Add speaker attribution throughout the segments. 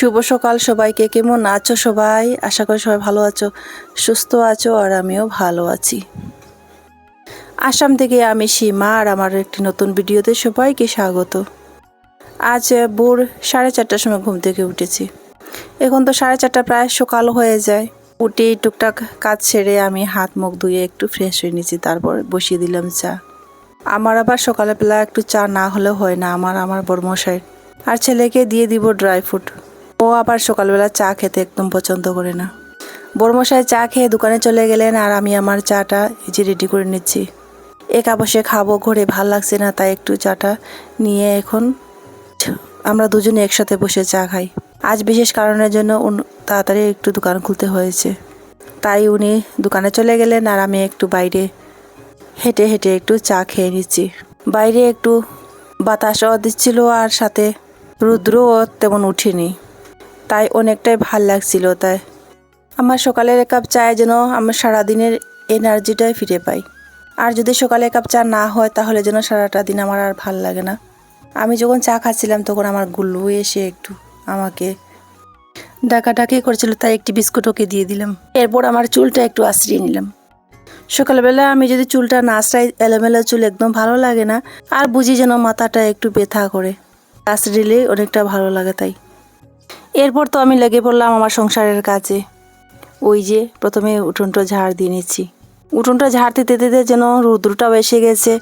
Speaker 1: শুভ সকাল সবাইকে। কেমন আছো সবাই? আশা করি সবাই ভালো আছো, সুস্থ আছো, আর আমিও ভালো আছি। আসাম থেকে আমি সীমা, আর আমার একটি নতুন ভিডিওতে সবাইকে স্বাগত। আজ ভোর সাড়ে চারটার সময় ঘুম থেকে উঠেছি। এখন তো সাড়ে চারটা, প্রায় সকাল হয়ে যায়। উঠে টুকটাক কাজ ছেড়ে আমি হাত মুখ ধুয়ে একটু ফ্রেশ হয়ে নিয়েছি, তারপর বসিয়ে দিলাম চা। আমার আবার সকালবেলা একটু চা না হলে হয় না, আমার আমার বড়মশাই। আর ছেলেকে দিয়ে দিব ড্রাই ফ্রুট। ও আবার সকালবেলা চা খেতে একদম পছন্দ করে না। বড়মশাই চা খেয়ে দোকানে চলে গেলেন আর আমি আমার চাটা এই যে রেডি করে নিচ্ছি। একা বসে খাব, ঘরে ভালো লাগছে না, তাই একটু চাটা নিয়ে এখন আমরা দুজনে একসাথে বসে চা খাই। আজ বিশেষ কারণের জন্য তাড়াতাড়ি একটু দোকান খুলতে হয়েছে। তাই উনি দোকানে চলে গেলেন আর আমি একটু বাইরে হেঁটে হেঁটে একটু চা খেয়ে নিচ্ছি। বাইরে একটু বাতাসও দিচ্ছিল আর সাথে রুদ্রও তেমন উঠেনি। তাই অনেকটাই ভালো লাগছিল তাই। আমার সকালের এক কাপ চায় যেন আমার সারাদিনের এনার্জিটাই ফিরে পাই। আর যদি সকালে এক কাপ চা না হয়, তাহলে যেন সারাটা দিন আমার আর ভালো লাগে না। আমি যখন চা খাচ্ছিলাম, তখন আমার গুল্লু এসে একটু আমাকে ডাকাডাকি করছিল, তাই একটি বিস্কুট ওকে দিয়ে দিলাম। এরপর আমার চুলটা একটু আশ্রিয়ে নিলাম। সকালবেলা আমি যদি চুলটা না আশ্রাই, এলোমেলো চুল একদম ভালো লাগে না, আর বুঝি যেন মাথাটা একটু ব্যথা করে। আশ্রিলে অনেকটা ভালো লাগে তাই। এরপর তো আমি লেগে পড়লাম আমার সংসারের কাজে। ওই যে প্রথমে উঠোনটা ঝাড় দিয়ে নিচ্ছি। উঠোনটা ঝাড় দিতে দিতে যেন রৌদ্রটাও এসে গেছে।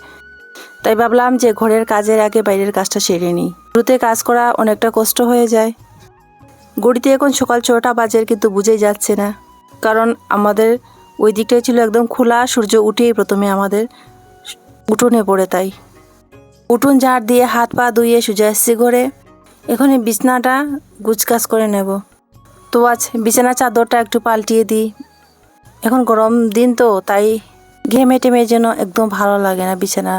Speaker 1: তাই ভাবলাম যে ঘরের কাজের আগে বাইরের কাজটা সেরে নিই। রুতে কাজ করা অনেকটা কষ্ট হয়ে যায়। গড়িতে এখন সকাল ছটা বাজে, কিন্তু বুঝেই যাচ্ছে না। কারণ আমাদের ওই দিকটাই ছিল একদম খোলা, সূর্য উঠেই প্রথমে আমাদের উঠোনে পড়ে তাই। উঠোন ঝাড় দিয়ে হাত পা ধুয়ে সোজা এসছি ঘরে। এখন এই বিছনাটা গুছকাজ করে নেব। তো আজ বিছানা চাদরটা একটু পাল্টিয়ে দিই। এখন গরম দিন তো, তাই ঘেমে টেমে যেন একদম ভালো লাগে না বিছানা।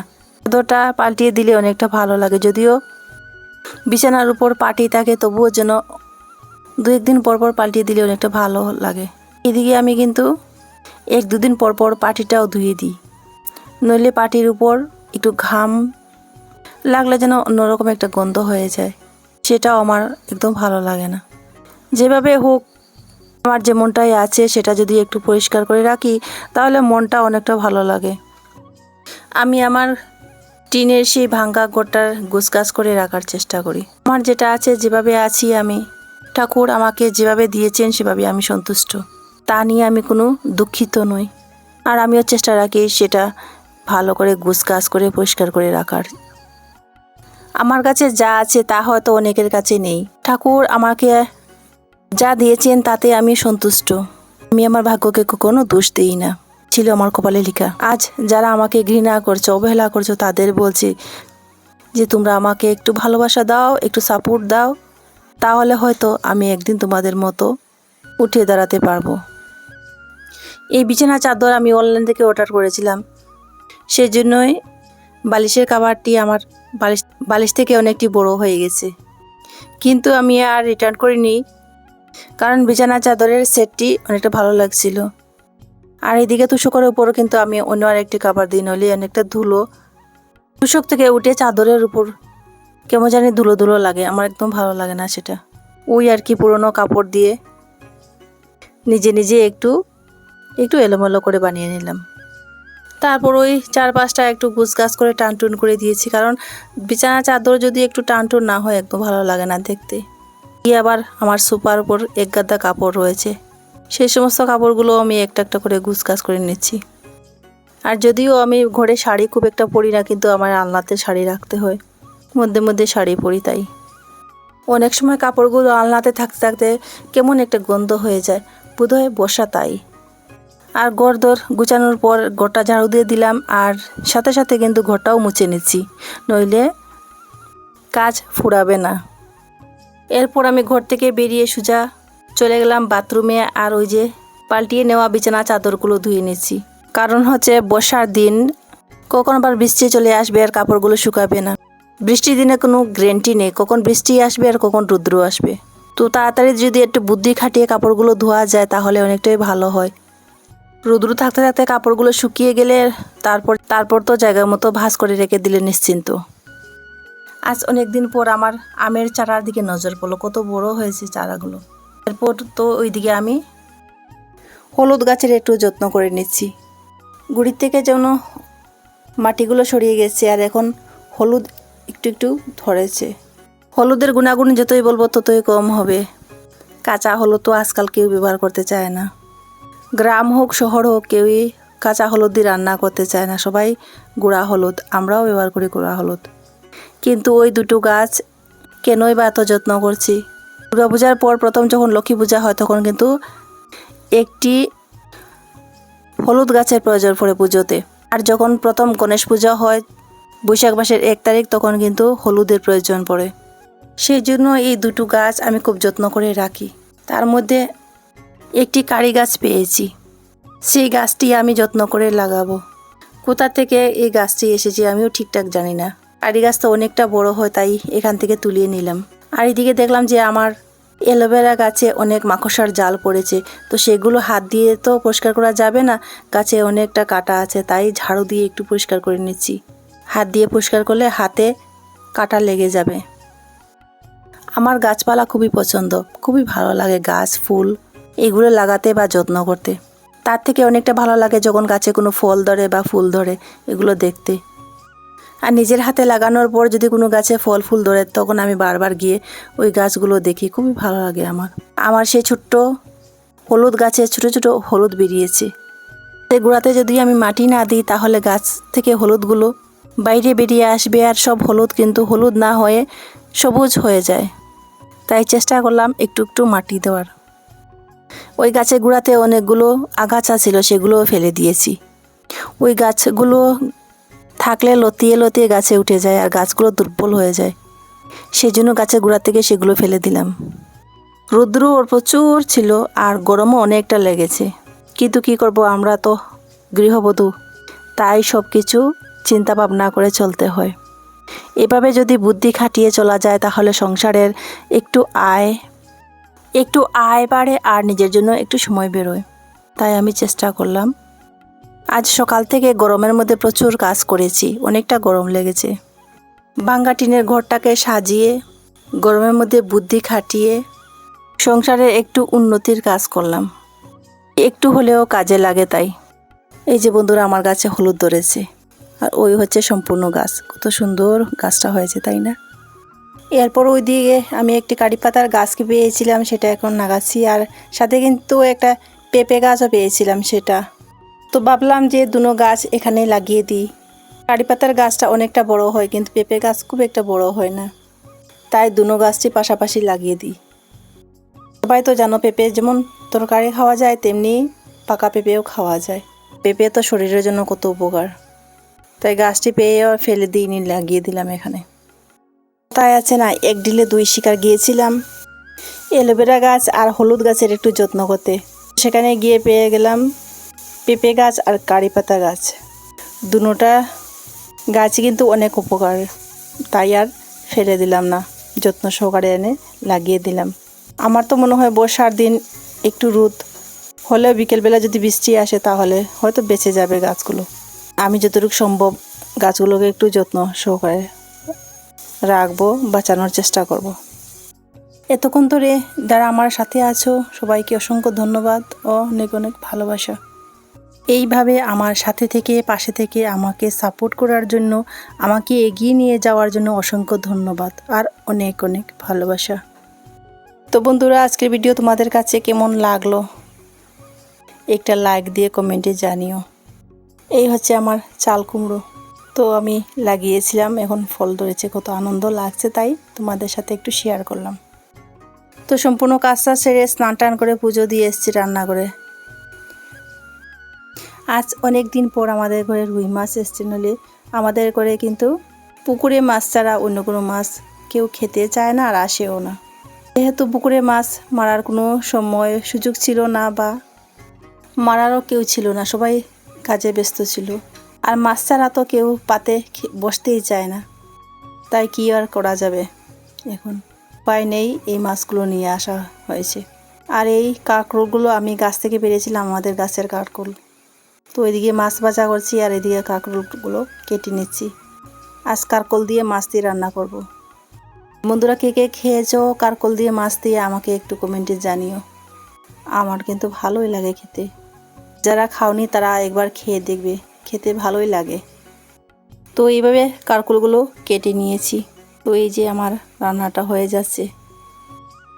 Speaker 1: চাদরটা পাল্টিয়ে দিলে অনেকটা ভালো লাগে, যদিও বিছানার উপর পাটি থাকে, তবুও যেন দু একদিন পর পর পাল্টিয়ে দিলে অনেকটা ভালো লাগে। এদিকে আমি কিন্তু এক দুদিন পর পর পাটিটাও ধুয়ে দিই। নইলে পাটির উপর একটু ঘাম লাগলে যেন অন্যরকম একটা গন্ধ হয়ে যায়। সেটাও আমার একদম ভালো লাগে না। যেভাবে হোক, আমার যে মনটাই আছে সেটা যদি একটু পরিষ্কার করে রাখি, তাহলে মনটা অনেকটা ভালো লাগে। আমি আমার টিনের সেই ভাঙ্গা ঘরটার গোছগাছ করে রাখার চেষ্টা করি। আমার যেটা আছে যেভাবে আছি আমি, ঠাকুর আমাকে যেভাবে দিয়েছেন সেভাবে আমি সন্তুষ্ট। তা নিয়ে আমি কোনো দুঃখিত নই। আর আমিও চেষ্টা রাখি সেটা ভালো করে গোছগাছ করে পরিষ্কার করে রাখার। আমার কাছে যা আছে তা হয়তো অনেকের কাছে নেই। ঠাকুর আমাকে যা দিয়েছেন তাতে আমি সন্তুষ্ট। আমি আমার ভাগ্যকে কখনো দোষ দিই না। ছিল আমার কপালে লেখা। আজ যারা আমাকে ঘৃণা করছ, অবহেলা করছ, তাদের বলছি যে তোমরা আমাকে একটু ভালোবাসা দাও, একটু সাপোর্ট দাও। তাহলে হয়তো আমি একদিন তোমাদের মতো উঠে দাঁড়াতে পারব। এই বিছানা চাদর আমি অনলাইন থেকে অর্ডার করেছিলাম। সেই জন্যই বালিশের কাভারটি আমার বালিশ বালিশ থেকে অনেকটি বড় হয়ে গেছে। কিন্তু আমি আর রিটার্ন করিনি, কারণ বিছানা চাদরের সেটটি অনেকটা ভালো লাগছিল। আর এদিকে তুষকের উপরও কিন্তু আমি অন্য আরেকটি কাভার দিই, নইলে অনেকটা ধুলো। তুষক থেকে উঠে চাদরের উপর কেমন জানি ধুলো ধুলো লাগে, আমার একদম ভালো লাগে না সেটা। ওই আর কি পুরনো কাপড় দিয়ে নিজে নিজে একটু একটু এলোমেলো করে বানিয়ে নিলাম। তারপর ওই চার পাঁচটা একটু গুছগাছ করে টানটুন করে দিয়েছি, কারণ বিছানা চাদর যদি একটু টানটুন না হয় একদম ভালো লাগে না দেখতে। কি আবার আমার সুপার উপর এক গাদা কাপড় রয়েছে। সেই সমস্ত কাপড়গুলো আমি একটা একটা করে গুছগাছ করে নিচ্ছি। আর যদিও আমি ঘরে শাড়ি খুব একটা পরি না, কিন্তু আমার আলনাতে শাড়ি রাখতে হয়। মধ্যে মধ্যে শাড়ি পরি তাই। অনেক সময় কাপড়গুলো আলনাতে থাকতে থাকতে কেমন একটা গন্ধ হয়ে যায়। বোধহয় বসা তাই। আর গড়দর গুছানোর পর ঘরটা ঝাড়ু দিয়ে দিলাম আর সাথে সাথে কিন্তু ঘরটাও মুছে নিচ্ছি। নইলে কাজ ফুরাবে না। এরপর আমি ঘর থেকে বেরিয়ে সোজা চলে গেলাম বাথরুমে আর ওই যে পাল্টিয়ে নেওয়া বিছানা চাদরগুলো ধুয়ে নিচ্ছি। কারণ হচ্ছে বর্ষার দিন কখন আবার বৃষ্টি চলে আসবে আর কাপড়গুলো শুকাবে না। বৃষ্টির দিনে কোনো গ্যারেন্টি নেই, কখন বৃষ্টি আসবে আর কখন রুদ্র আসবে। তো তাড়াতাড়ি যদি একটু বুদ্ধি খাটিয়ে কাপড়গুলো ধোয়া যায় তাহলে অনেকটাই ভালো হয়। রুদ্র থাকতে থাকতে কাপড়গুলো শুকিয়ে গেলে তারপর তারপর তো জায়গার মতো ভাঁজ করে রেখে দিলে নিশ্চিন্ত। আজ অনেক দিন পর আমার আমের চারার দিকে নজর পড়ল, কত বড় হয়েছে চারাগুলো। এরপর তো ওইদিকে আমি হলুদ গাছের একটু যত্ন করে নিচ্ছি। গুড়ির থেকে যেন মাটিগুলো সরিয়ে গেছে আর এখন হলুদ একটু একটু ধরেছে। হলুদের গুণাগুণ যতই বলব ততই কম হবে। কাঁচা হলুদ তো আজকাল কেউ ব্যবহার করতে চায় না। গ্রাম হোক, শহর হোক, কেউই কাঁচা হলুদ দিয়ে রান্না করতে চায় না। সবাই গুঁড়া হলুদ, আমরাও ব্যবহার করি গুঁড়া হলুদ। কিন্তু ওই দুটো গাছ কেনই বা এত যত্ন করছি? দুর্গা পূজার পর প্রথম যখন লক্ষ্মী পূজা হয়, তখন কিন্তু একটি হলুদ গাছের প্রয়োজন পড়ে পুজোতে। আর যখন প্রথম গণেশ পূজা হয়, বৈশাখ মাসের এক তারিখ, তখন কিন্তু হলুদের প্রয়োজন পড়ে। সেই জন্য এই দুটো গাছ আমি খুব যত্ন করে রাখি। তার মধ্যে একটি কারি গাছ পেয়েছি। সেই গাছটি আমি যত্ন করে লাগাবো। কোথা থেকে এই গাছটি এসেছে আমিও ঠিকঠাক জানি না। কারি গাছ তো অনেকটা বড় হয়, তাই এখান থেকে তুলিয়ে নিলাম। আর এদিকে দেখলাম যে আমার অ্যালোভেরা গাছে অনেক মাকড়সার জাল পড়েছে, তো সেগুলো হাত দিয়ে তো পরিষ্কার করা যাবে না। গাছে অনেকটা কাটা আছে, তাই ঝাড়ু দিয়ে একটু পরিষ্কার করে নিচ্ছি। হাত দিয়ে পরিষ্কার করলে হাতে কাটা লেগে যাবে। আমার গাছপালা খুবই পছন্দ, খুবই ভালো লাগে গাছ, ফুল। এগুলো লাগাতে বা যত্ন করতে। তার থেকে অনেকটা ভালো লাগে যখন গাছে কোনো ফল ধরে বা ফুল ধরে এগুলো দেখতে। আর নিজের হাতে লাগানোর পর যদি কোনো গাছে ফল ফুল ধরে, তখন আমি বারবার গিয়ে ওই গাছগুলো দেখি, খুবই ভালো লাগে আমার। আমার সেই ছোট্ট হলুদ গাছে ছোট ছোট হলুদ বেরিয়েছে। সেই গোড়াতে যদি আমি মাটি না দিই, তাহলে গাছ থেকে হলুদগুলো বাইরে বেরিয়ে আসবে আর সব হলুদ কিন্তু হলুদ না হয়ে সবুজ হয়ে যায়। তাই চেষ্টা করলাম একটু একটু মাটি দেওয়ার। ওই গাছের গোড়াতে অনেকগুলো আগাছা ছিল, সেগুলোও ফেলে দিয়েছি। ওই গাছগুলো থাকলে লতিয়ে লতিয়ে গাছে উঠে যায় আর গাছগুলো দুর্বল হয়ে যায়। সেই জন্য গাছের গোড়া থেকে সেগুলো ফেলে দিলাম। রৌদ্র ওর প্রচুর ছিল আর গরমও অনেকটা লেগেছে। কিন্তু কি করব, আমরা তো গৃহবধূ, তাই সব কিছু চিন্তা ভাবনা করে চলতে হয়। এভাবে যদি বুদ্ধি খাটিয়ে চলা যায়, তাহলে সংসারের একটু আয় একটু আয় বাড়ে আর নিজের জন্য একটু সময় বেরোয়। তাই আমি চেষ্টা করলাম। আজ সকাল থেকে গরমের মধ্যে প্রচুর কাজ করেছি, অনেকটা গরম লেগেছে। বাঙ্গা টিনের ঘরটাকে সাজিয়ে, গরমের মধ্যে বুদ্ধি খাটিয়ে, সংসারে একটু উন্নতির কাজ করলাম। একটু হলেও কাজে লাগে তাই। এই যে বন্ধুরা, আমার গাছে হলুদ ধরেছে। আর ওই হচ্ছে সম্পূর্ণ গাছ। কত সুন্দর গাছটা হয়েছে, তাই না? এরপর ওই দিকে আমি একটি কারি পাতার গাছ পেয়েছিলাম সেটা এখন লাগাচ্ছি, আর সাথে কিন্তু একটা পেঁপে গাছও পেয়েছিলাম সেটা। তো ভাবলাম যে দুনো গাছ এখানে লাগিয়ে দিই। কারি পাতার গাছটা অনেকটা বড় হয়, কিন্তু পেঁপে গাছ খুব একটা বড় হয় না। তাই দুনো গাছটি পাশাপাশি লাগিয়ে দিই। সবাই তো জানো পেঁপে যেমন তরকারি খাওয়া যায়, তেমনি পাকা পেঁপেও খাওয়া যায়। পেঁপে তো শরীরের জন্য কত উপকার। তাই গাছটি পেয়ে ফেলে দিইনি, লাগিয়ে দিলাম এখানে। তাই আছে না, এক ডিলে দুই শিকার গিয়েছিলাম। অ্যালোভেরা গাছ আর হলুদ গাছের একটু যত্ন করতে। সেখানে গিয়ে পেয়ে গেলাম পেঁপে গাছ আর কারি পাতা গাছ। দুটোটা গাছ কিন্তু অনেক উপকার। তাই আর ফেলে দিলাম না, যত্ন সহকারে এনে লাগিয়ে দিলাম। আমার তো মনে হয় বর্ষার দিন একটু রোদ হলেও বিকেলবেলা যদি বৃষ্টি আসে তাহলে হয়তো বেঁচে যাবে গাছগুলো। আমি যতটুকু সম্ভব গাছগুলোকে একটু যত্ন সহকারে রাখব, বাঁচানোর চেষ্টা করব। এতক্ষণ ধরে যারা আমার সাথে আছো, সবাইকে অসংখ্য ধন্যবাদ ও অনেক অনেক ভালোবাসা। এইভাবে আমার সাথে থেকে, পাশে থেকে আমাকে সাপোর্ট করার জন্য, আমাকে এগিয়ে নিয়ে যাওয়ার জন্য অসংখ্য ধন্যবাদ আর অনেক অনেক ভালোবাসা। তো বন্ধুরা, আজকের ভিডিও তোমাদের কাছে কেমন লাগল? একটা লাইক দিয়ে কমেন্টে জানিও। এই হচ্ছে আমার চাল কুমড়ো। তো আমি লাগিয়েছিলাম, এখন ফল ধরেছে, কত আনন্দ লাগছে তাই তোমাদের সাথে একটু শেয়ার করলাম। তো সম্পূর্ণ কাজটা সেরে স্নান টান করে পুজো দিয়ে এসেছি রান্না করে আজ অনেক দিন পর আমাদের ঘরে রুই মাছ এসছে নলে আমাদের ঘরে কিন্তু পুকুরে মাছ ছাড়া অন্য কোনো মাছ কেউ খেতে চায় না আর আসেও না। যেহেতু পুকুরে মাছ মারার কোনো সময় সুযোগ ছিল না বা মারারও কেউ ছিল না, সবাই কাজে ব্যস্ত ছিল। আর মাছ ছাড়া তো কেউ পাতে বসতেই চায় না। তাই কি আর করা যাবে? এখন উপায় নেই এই মাছগুলো নিয়ে আসা হয়েছে। আর এই কাঁকড়গুলো আমি গাছ থেকে পেরেছিলাম, আমাদের গাছের কাঁকড় তো এদিকে মাছ ভাজা করছি আর এদিকে কাঁকড়গুলো কেটে নিচ্ছি। আজ কারকল দিয়ে মাছ দিয়ে রান্না করব। বন্ধুরা, কে কে খেয়েছো? কারকল দিয়ে মাছ দিয়ে আমাকে একটু কমেন্টে জানিও। আমার কিন্তু ভালোই লাগে খেতে। যারা খাওনি তারা একবার খেয়ে দেখবে। খেতে ভালোই লাগে। তো এইভাবে কারকুলগুলো কেটে নিয়েছি। তো এই যে আমার রান্নাটা হয়ে যাচ্ছে।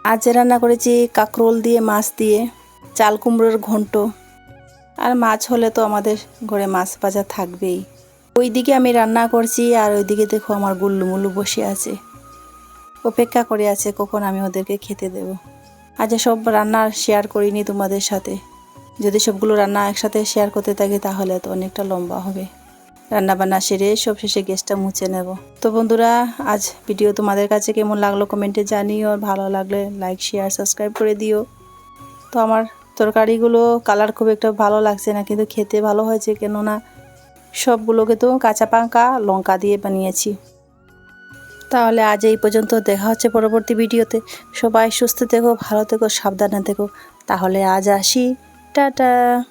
Speaker 1: আজ রান্না করেছি কাঁকরোল দিয়ে, মাছ দিয়ে, চাল কুমড়োর ঘন্ট। আর মাছ হলে তো আমাদের ঘরে মাছ ভাজা থাকবেই। ওইদিকে আমি রান্না করছি আর ওইদিকে দেখো আমার গুল্লু মুল্লু বসে আছে। অপেক্ষা করে আছে কখন আমি ওদেরকে খেতে দেব। আজ সব রান্না শেয়ার করিনি তোমাদের সাথে। যদি সবগুলো রান্না একসাথে শেয়ার করতে থাকি তাহলে তো অনেকটা লম্বা হবে। রান্না বান্না সেরে সব শেষে গ্যাসটা মুছে নেব। তো বন্ধুরা, আজ ভিডিও তোমাদের কাছে কেমন লাগল কমেন্টে জানিও আর ভালো লাগলে লাইক শেয়ার সাবস্ক্রাইব করে দিও। তো আমার তরকারিগুলো কালার খুব একটা ভালো লাগছে না, কিন্তু খেতে ভালো হয়েছে কেননা সবগুলোকে তো কাঁচা পাঙ্কা লঙ্কা দিয়ে বানিয়েছি। তাহলে আজ এই পর্যন্ত দেখা হচ্ছে পরবর্তী ভিডিওতে সবাই সুস্থ থেকো, ভালো থেকো, সাবধানে থেকো। তাহলে আজ আসি। Da da.